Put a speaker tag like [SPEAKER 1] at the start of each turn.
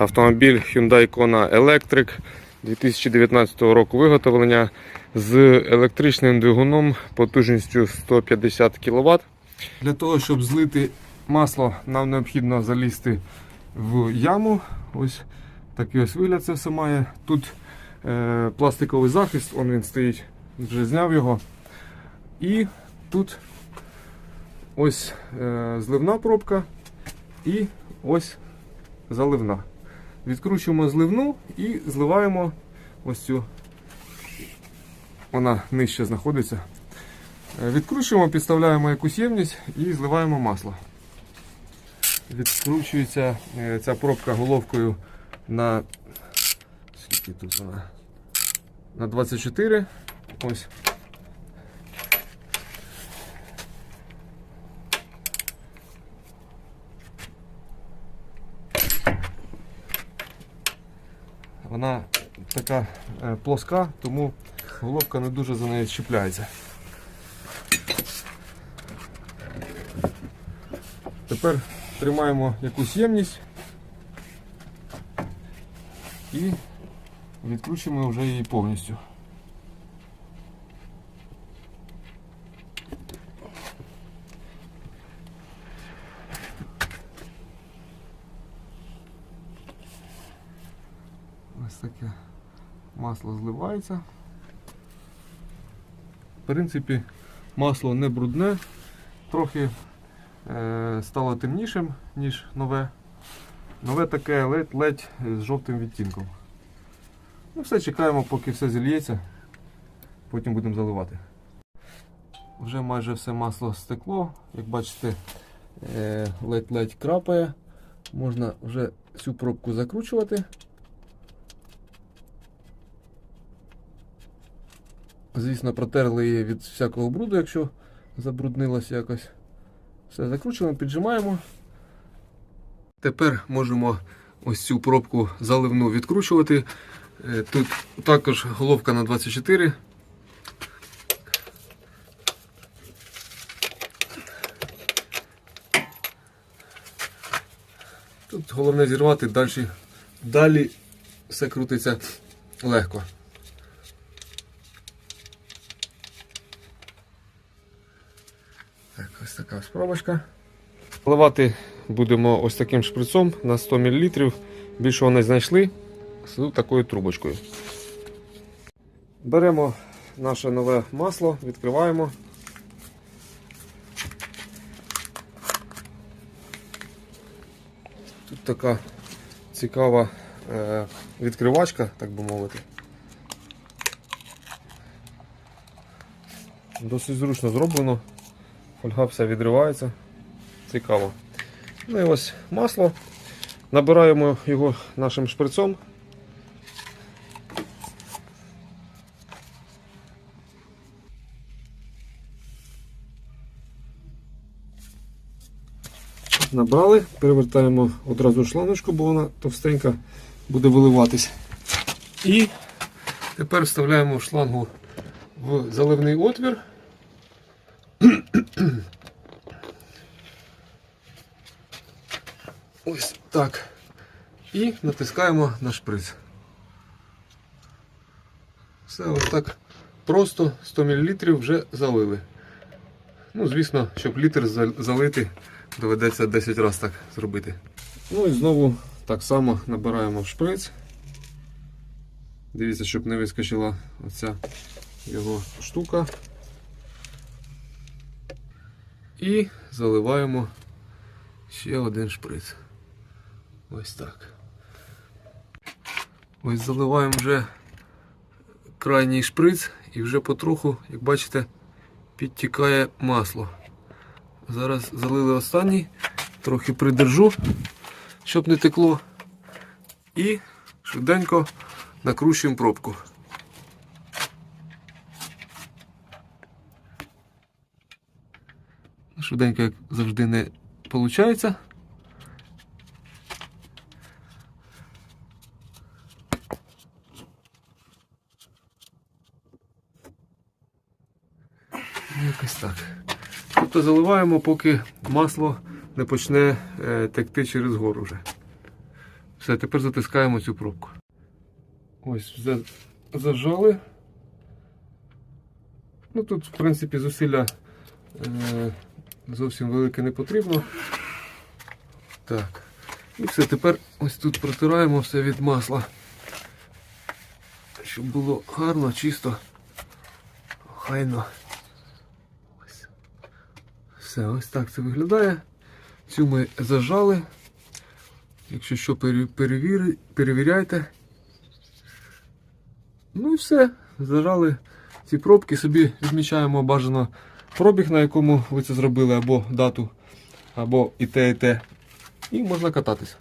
[SPEAKER 1] Автомобіль Hyundai Kona Electric 2019 року виготовлення з електричним двигуном потужністю 150 кВт. Для того, щоб злити масло, нам необхідно залізти в яму. Ось такий ось вигляд це все має. Тут е, пластиковий захист, он він стоїть, вже зняв його. І тут ось е, зливна пробка і ось заливна. Відкручуємо зливну і зливаємо ось цю. Вона нижче знаходиться. Е, Відкручуємо, підставляємо якусь ємність і зливаємо масло. Відкручується е, ця пробка головкою на скільки тут вона? На 24. Ось. Вона така е, плоска, тому головка не дуже за нею чіпляється. Тепер тримаємо якусь ємність і відкручуємо вже її повністю. Таке масло зливається. В принципі, масло не брудне, трохи е, стало темнішим, ніж нове. Нове таке ледь-ледь з жовтим відтінком. Ну, все, чекаємо, поки все зільється, потім будемо заливати. Вже майже все масло стекло, як бачите, е, ледь-ледь крапає. Можна вже цю пробку закручувати. Звісно, протерли її від всякого бруду, якщо забруднилося якось. Все, закручуємо, піджимаємо. Тепер можемо ось цю пробку заливну відкручувати. Е, Тут також головка на 24. Тут головне зірвати, далі, далі все крутиться легко. Так, ось така ось пробочка. Будемо ось таким шприцом на 100 мл. Більшого не знайшли з такою трубочкою. Беремо наше нове масло, відкриваємо. Тут така цікава е, відкривачка, так би мовити. Досить зручно зроблено. Фольга вся відривається. Цікаво. Ну і ось масло. Набираємо його нашим шприцом. Набрали, перевертаємо одразу шланочку, бо вона товстенька буде виливатись. І тепер вставляємо шлангу в заливний отвір. Ось так. І натискаємо на шприц. Все ось так просто 100 мл вже залили. Ну, звісно, щоб літр залити, доведеться 10 разів так зробити. Ну і знову так само набираємо в шприц. Дивіться, щоб не вискочила оця його штука. І заливаємо ще один шприц. Ось так. Ось заливаємо вже крайній шприц і вже потроху, як бачите, підтікає масло. Зараз залили останній, трохи придержу, щоб не текло. І швиденько накручуємо пробку. Швиденько, як завжди, не виходить. Якось так. Тобто заливаємо, поки масло не почне е, текти через гору вже. Все, тепер затискаємо цю пробку. Ось, за- зажали. Ну тут, в принципі, зусилля е, зовсім велике не потрібно. Так. І все, тепер ось тут протираємо все від масла. Щоб було гарно, чисто, хайно. Ось. Все, ось так це виглядає. Цю ми зажали. Якщо що, пере- перевіри- перевіряйте. Ну і все. Зажали ці пробки, собі відмічаємо бажано пробіг, на якому ви це зробили, або дату, або і те, і те. І можна кататися.